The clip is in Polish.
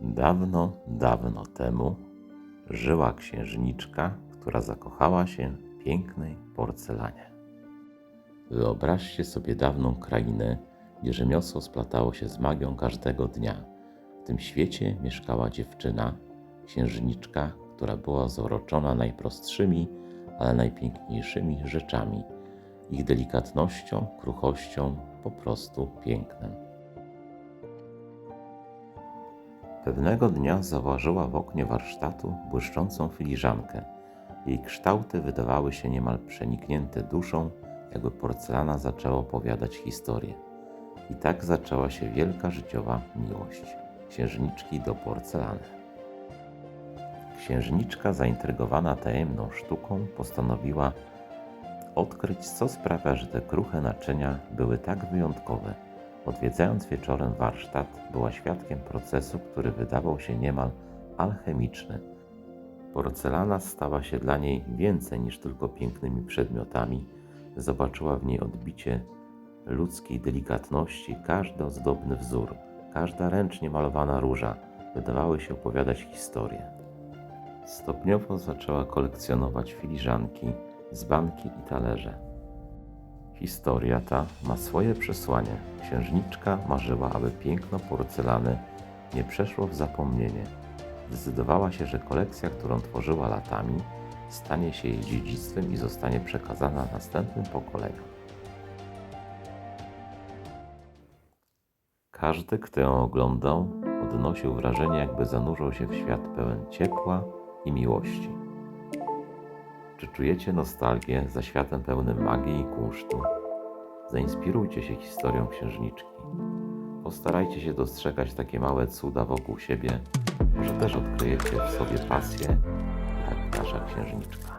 Dawno, dawno temu żyła księżniczka, która zakochała się w pięknej porcelanie. Wyobraźcie sobie dawną krainę, gdzie rzemiosło splatało się z magią każdego dnia. W tym świecie mieszkała dziewczyna, księżniczka, która była zauroczona najprostszymi, ale najpiękniejszymi rzeczami, ich delikatnością, kruchością, po prostu pięknem. Pewnego dnia zauważyła w oknie warsztatu błyszczącą filiżankę. Jej kształty wydawały się niemal przeniknięte duszą, jakby porcelana zaczęła opowiadać historię. I tak zaczęła się wielka życiowa miłość księżniczki do porcelany. Księżniczka, zaintrygowana tajemną sztuką, postanowiła odkryć, co sprawia, że te kruche naczynia były tak wyjątkowe. Odwiedzając wieczorem warsztat, była świadkiem procesu, który wydawał się niemal alchemiczny. Porcelana stała się dla niej więcej niż tylko pięknymi przedmiotami. Zobaczyła w niej odbicie ludzkiej delikatności, każdy ozdobny wzór, każda ręcznie malowana róża wydawały się opowiadać historię. Stopniowo zaczęła kolekcjonować filiżanki, dzbanki i talerze. Historia ta ma swoje przesłanie. Księżniczka marzyła, aby piękno porcelany nie przeszło w zapomnienie. Zdecydowała się, że kolekcja, którą tworzyła latami, stanie się jej dziedzictwem i zostanie przekazana następnym pokoleniom. Każdy, kto ją oglądał, odnosił wrażenie, jakby zanurzał się w świat pełen ciepła i miłości. Czy czujecie nostalgię za światem pełnym magii i kunsztu? Zainspirujcie się historią księżniczki. Postarajcie się dostrzegać takie małe cuda wokół siebie. Może też odkryjecie w sobie pasję, jak nasza księżniczka.